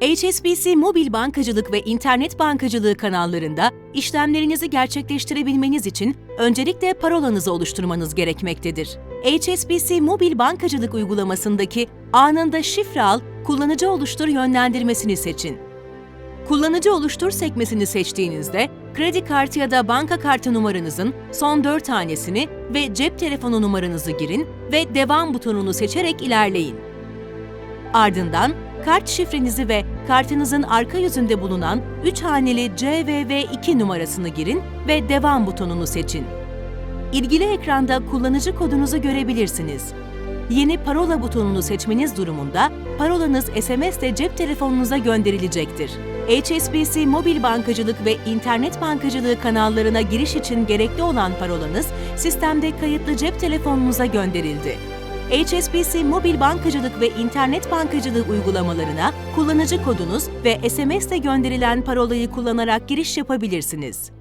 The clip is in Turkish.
HSBC Mobil Bankacılık ve İnternet Bankacılığı kanallarında işlemlerinizi gerçekleştirebilmeniz için öncelikle parolanızı oluşturmanız gerekmektedir. HSBC Mobil Bankacılık uygulamasındaki anında şifre al, kullanıcı oluştur yönlendirmesini seçin. Kullanıcı oluştur sekmesini seçtiğinizde kredi kartı ya da banka kartı numaranızın son 4 tanesini ve cep telefonu numaranızı girin ve devam butonunu seçerek ilerleyin. Ardından kart şifrenizi ve kartınızın arka yüzünde bulunan 3 haneli CVV2 numarasını girin ve devam butonunu seçin. İlgili ekranda kullanıcı kodunuzu görebilirsiniz. Yeni parola butonunu seçmeniz durumunda parolanız SMS ile cep telefonunuza gönderilecektir. HSBC Mobil Bankacılık ve İnternet Bankacılığı kanallarına giriş için gerekli olan parolanız sistemde kayıtlı cep telefonunuza gönderildi. HSBC Mobil Bankacılık ve İnternet Bankacılığı uygulamalarına kullanıcı kodunuz ve SMS ile gönderilen parolayı kullanarak giriş yapabilirsiniz.